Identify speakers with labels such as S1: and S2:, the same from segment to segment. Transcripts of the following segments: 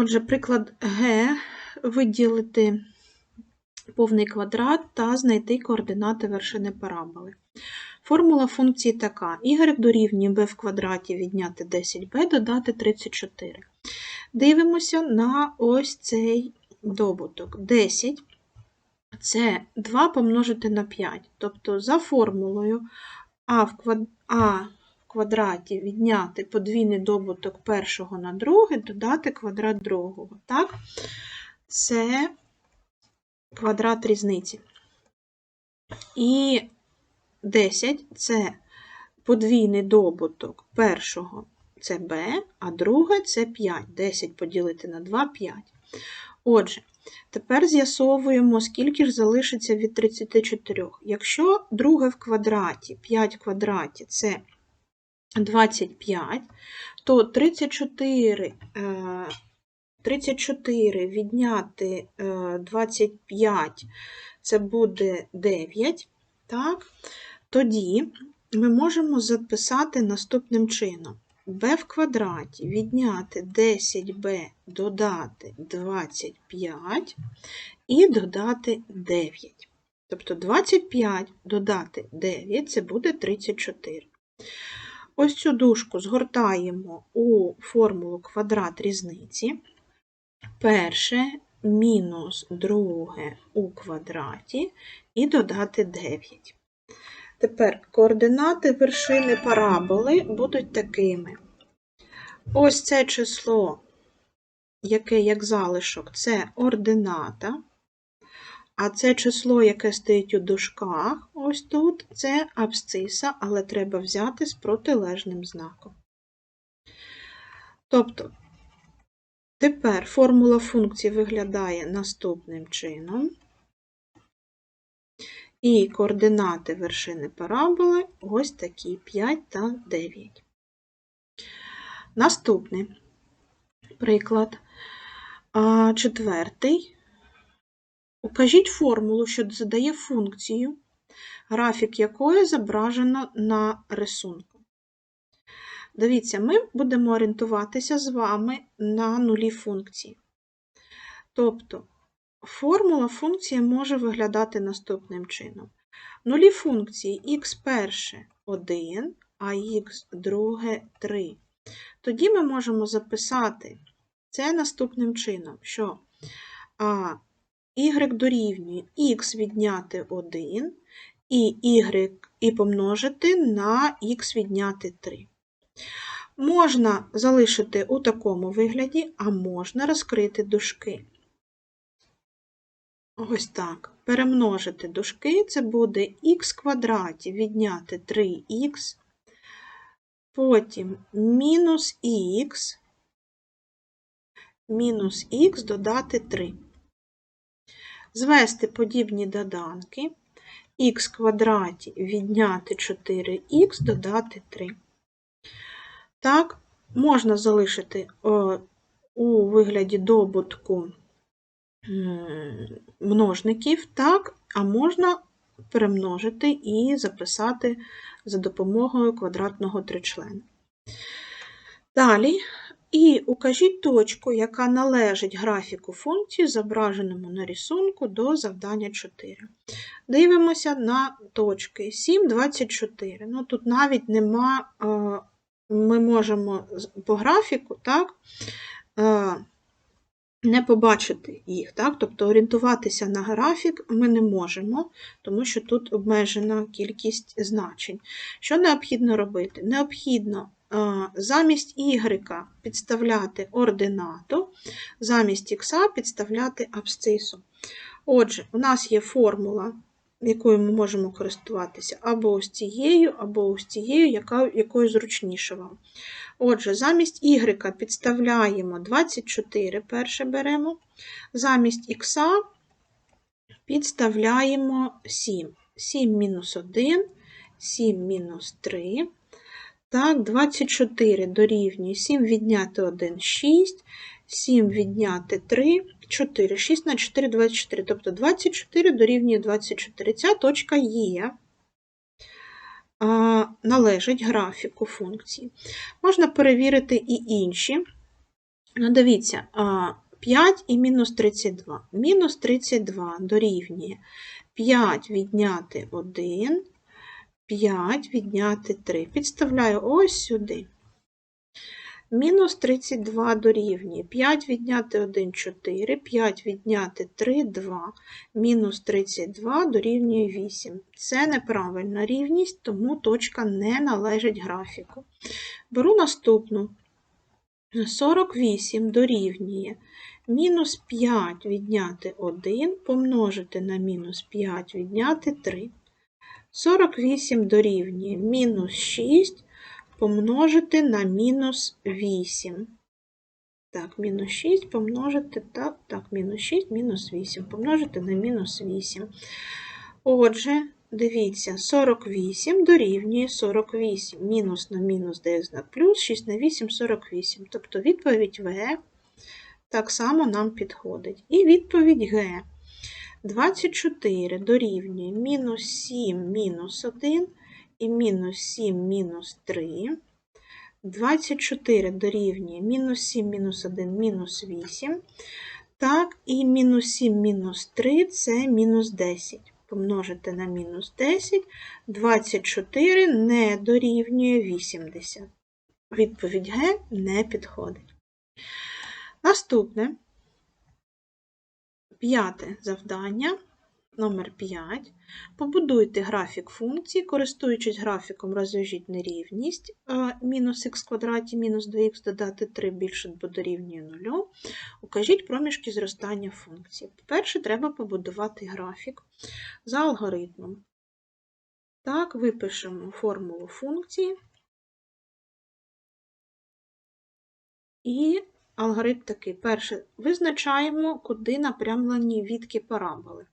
S1: Отже, приклад Г виділити повний квадрат та знайти координати вершини параболи. Формула функції така: y дорівнює b в квадраті відняти 10b, додати 34. Дивимося на ось цей добуток. 10 це 2 помножити на 5. Тобто за формулою а в квад... а квадраті відняти подвійний добуток першого на друге, додати квадрат другого. Так? Це квадрат різниці. І 10 це подвійний добуток першого це b, а друге це 5. 10 поділити на 2 5. Отже, тепер з'ясовуємо, скільки ж залишиться від 34. Якщо друге в квадраті, 5 в квадраті це 25, то 34, е, 34 відняти е, 25 це буде 9. Так? Тоді ми можемо записати наступним чином. b в квадраті відняти 10b, додати 25 і додати 9. Тобто 25 додати 9 це буде 34. Ось цю дужку згортаємо у формулу квадрат різниці. Перше мінус друге у квадраті і додати 9. Тепер координати вершини параболи будуть такими. Ось це число, яке як залишок, це ордината. А це число, яке стоїть у дужках, ось тут, це абсциса, але треба взяти з протилежним знаком. Тобто, тепер формула функції виглядає наступним чином. І координати вершини параболи ось такі 5 та 9. Наступний приклад. Четвертий. Укажіть формулу, що задає функцію, графік якої зображено на рисунку. Дивіться, ми будемо орієнтуватися з вами на нулі функції. Тобто, формула функції може виглядати наступним чином. Нулі функції х перше 1, а х друге 3. Тоді ми можемо записати це наступним чином, що а, y дорівнює х відняти 1 і y і помножити на х відняти 3. Можна залишити у такому вигляді, а можна розкрити дужки. Ось так. Перемножити дужки, це буде х квадраті відняти 3х, потім мінус х, мінус х додати 3 звести подібні доданки х квадраті відняти 4х додати 3. Так, можна залишити у вигляді добутку множників, так, а можна перемножити і записати за допомогою квадратного тричлена. Далі і укажіть точку, яка належить графіку функції, зображеному на рисунку до завдання 4. Дивимося на точки 7, 24. Ну, Тут навіть нема, е, ми можемо по графіку так, е, не побачити їх. Так? Тобто орієнтуватися на графік ми не можемо, тому що тут обмежена кількість значень. Що необхідно робити? Необхідно замість y підставляти ординату, замість х підставляти абсцису. Отже, у нас є формула, якою ми можемо користуватися або ось цією, або ось цією, яка, якою зручніше вам. Отже, замість y підставляємо 24, перше беремо, замість х підставляємо 7. 7 мінус 1, 7 мінус 3. Так, 24 дорівнює 7 відняти 1 6, 7 відняти 3, 4, 6 на 4 24. Тобто 24 дорівнює 24. Ця точка є, належить графіку функції. Можна перевірити і інші Ну, дивіться, 5 і мінус 32. Мінус 32 дорівнює 5 відняти 1, 5 відняти 3. Підставляю ось сюди. Мінус 32 дорівнює 5 відняти 1 4, 5 відняти 3 2, мінус 32 дорівнює 8. Це неправильна рівність, тому точка не належить графіку. Беру наступну. 48 дорівнює мінус 5 відняти 1 помножити на мінус 5 відняти 3. 48 дорівнює мінус 6 помножити на мінус 8. Так, мінус 6 помножити, так, так, мінус 6, мінус 8, помножити на мінус 8. Отже, дивіться, 48 дорівнює 48. Мінус на мінус дає знак плюс, 6 на 8 – 48. Тобто відповідь В так само нам підходить. І відповідь Г. 24 дорівнює мінус 7 мінус 1 і мінус 7 мінус 3. 24 дорівнює мінус 7 мінус 1 мінус 8. Так, і мінус 7 мінус 3 це мінус 10. Помножити на мінус 10, 24 не дорівнює 80. Відповідь Г не підходить. Наступне п'яте завдання. Номер 5. Побудуйте графік функції, користуючись графіком, розв'яжіть нерівність мінус х квадраті мінус 2х додати 3 більше дорівнює 0. Укажіть проміжки зростання функції. По-перше, треба побудувати графік за алгоритмом. Так, випишемо формулу функції. І алгоритм такий. Перше, визначаємо, куди напрямлені відки параболи.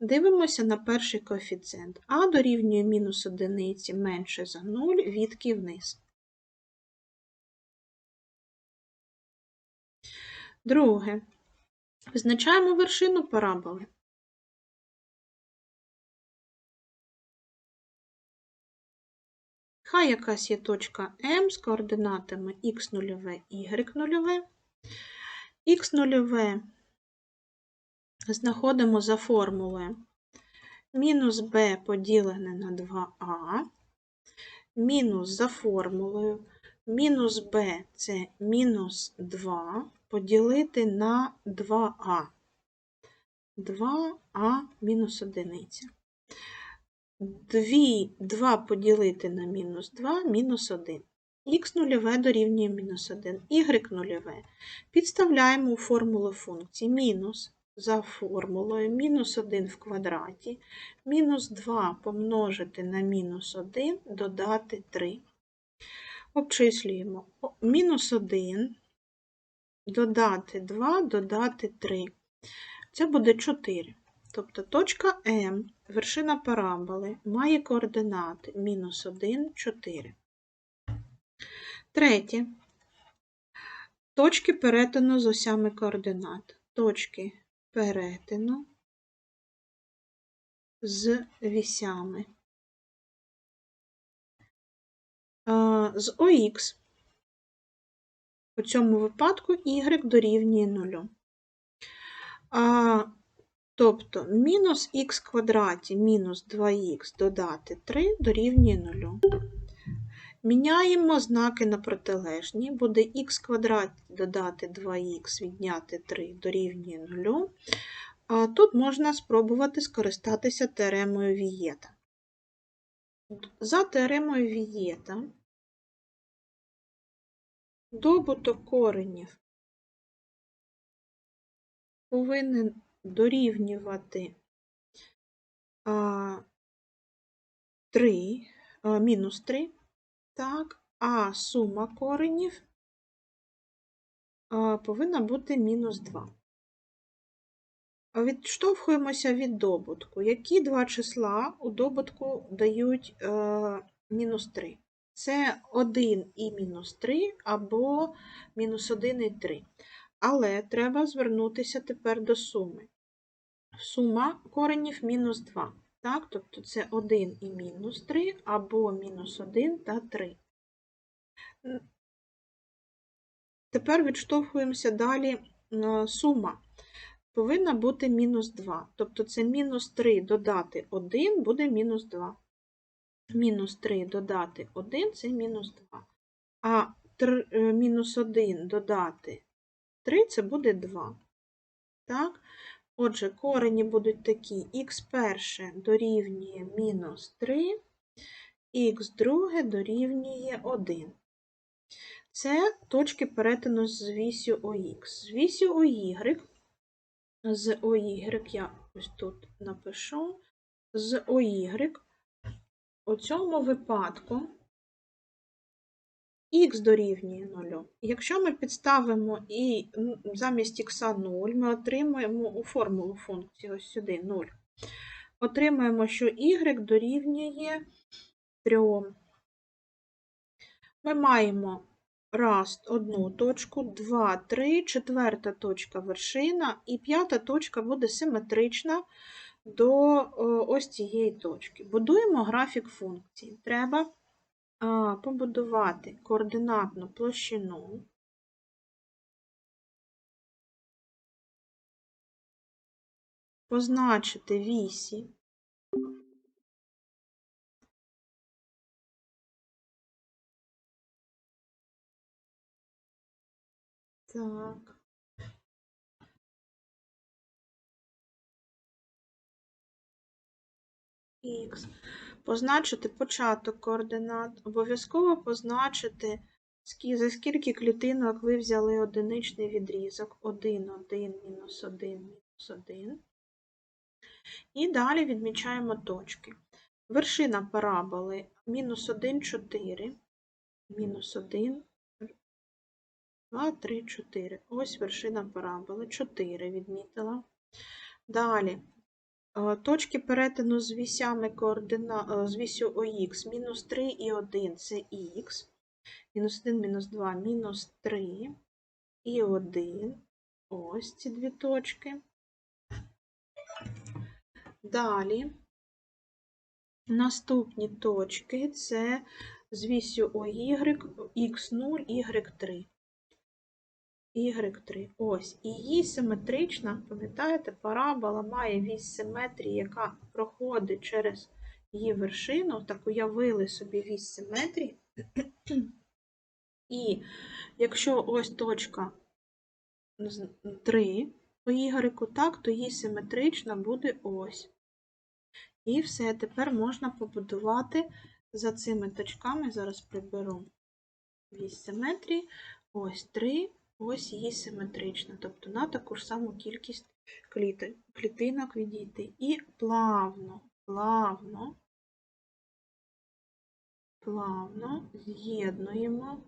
S1: Дивимося на перший коефіцієнт. А дорівнює мінус одиниці менше за 0, відки вниз. Друге. Визначаємо вершину параболи. Хай якась є точка М з координатами х0, y0. х0 знаходимо за формулою мінус b поділене на 2а, мінус за формулою мінус b це мінус 2 поділити на 2а. 2а мінус 1. 2, 2 поділити на мінус 2 мінус 1. Х нульове дорівнює мінус 1, y нульове. Підставляємо у формулу функції мінус за формулою мінус 1 в квадраті, мінус 2 помножити на мінус 1, додати 3. Обчислюємо мінус 1, додати 2, додати 3. Це буде 4. Тобто точка М, вершина параболи, має координати мінус 1, 4. Третє. Точки перетину з осями координат. Точки перетину з вісями. З ОХ у цьому випадку y дорівнює 0. А, Тобто мінус х квадраті мінус 2х додати 3 дорівнює 0. Міняємо знаки на протилежні, буде х квадрат додати 2х відняти 3 дорівнює 0. А тут можна спробувати скористатися теоремою Вієта. За теоремою Вієта добуток коренів повинен дорівнювати 3, мінус 3. Так, а сума коренів повинна бути мінус 2. Відштовхуємося від добутку. Які два числа у добутку дають е, мінус 3? Це 1 і мінус 3 або мінус 1 і 3. Але треба звернутися тепер до суми. Сума коренів мінус 2. Так, Тобто це 1 і мінус 3 або мінус 1 та 3. тепер відштовхуємося далі сума. Повинна бути мінус 2. Тобто це мінус 3 додати 1 буде мінус 2. Мінус 3 додати 1 це мінус 2. А е, мінус 1 додати 3 це буде 2. Так? Отже, корені будуть такі: х перше дорівнює мінус 3, х друге дорівнює 1. Це точки перетину з вісю ОХ. З вісю ОY, з ОY я ось тут напишу, з ОY у цьому випадку х дорівнює 0. Якщо ми підставимо і замість х 0, ми отримаємо у формулу функції ось сюди 0. Отримаємо, що y дорівнює 3. Ми маємо раз одну точку, два, три, четверта точка вершина, і п'ята точка буде симетрична до ось цієї точки. Будуємо графік функції. Треба побудувати координатну площину. Позначити вісі. Так. Х. Позначити початок координат. Обов'язково позначити, за скільки клітинок ви взяли одиничний відрізок. 1, 1, мінус 1, мінус 1. І далі відмічаємо точки. Вершина параболи мінус 1, 4, мінус 1, 2, 3, 4. Ось вершина параболи. 4 відмітила. Далі. Точки перетину з вісями координа... е, з вісю ОХ мінус 3 і 1 це х. Мінус 1, мінус 2, мінус 3 і 1. Ось ці дві точки. Далі. Наступні точки це з вісю ОY, х0, y3. Y3. Ось. І її симетрична, пам'ятаєте, парабола має вісь симетрії, яка проходить через її вершину. Так уявили собі вісь симетрії. І якщо ось точка 3 по Y, так, то її симетрична буде ось. І все, тепер можна побудувати за цими точками, зараз приберу вісь симетрії, ось 3, ось її симетрична, тобто на таку ж саму кількість кліти- клітинок відійти. І плавно, плавно, плавно з'єднуємо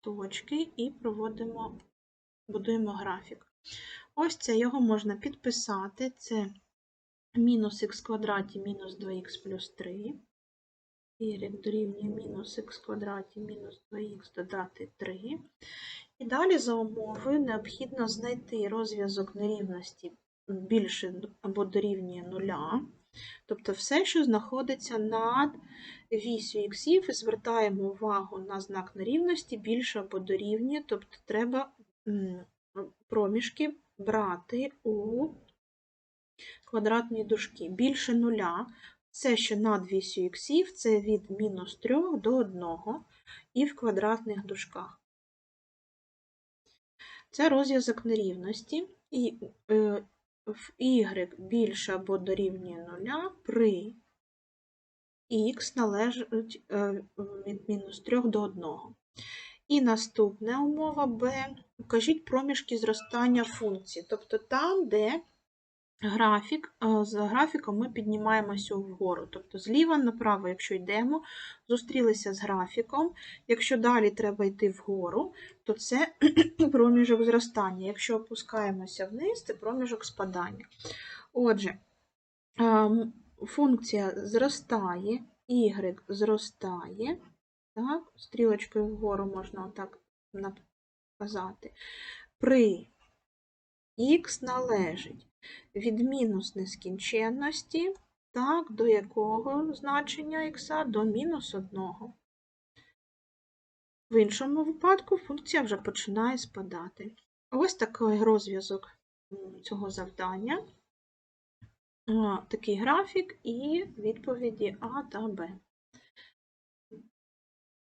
S1: точки і проводимо, будуємо графік. Ось це його можна підписати. Це мінус х квадраті мінус 2х плюс 3. Y дорівнює мінус х квадраті мінус 2х додати 3. І далі за умовою необхідно знайти розв'язок нерівності більше або дорівнює нуля. Тобто все, що знаходиться над вісю іксів, звертаємо увагу на знак нерівності більше або дорівнює, тобто треба проміжки брати у квадратні дужки. Більше нуля це що над вісю іксів, це від мінус 3 до 1 і в квадратних дужках. Це розв'язок нерівності, і е, в y більше або дорівнює 0 при х належить е, від мінус 3 до 1. І наступна умова b. Укажіть проміжки зростання функції, тобто там, де графік, е, з графіком ми піднімаємося вгору. Тобто зліва направо, якщо йдемо, зустрілися з графіком. Якщо далі треба йти вгору, то це проміжок зростання. Якщо опускаємося вниз, це проміжок спадання. Отже, ем, функція зростає, y зростає, так, стрілочкою вгору можна отак показати. При х належить від мінус нескінченності Так, до якого значення х? До мінус 1. В іншому випадку функція вже починає спадати. Ось такий розв'язок цього завдання. Такий графік і відповіді А та Б.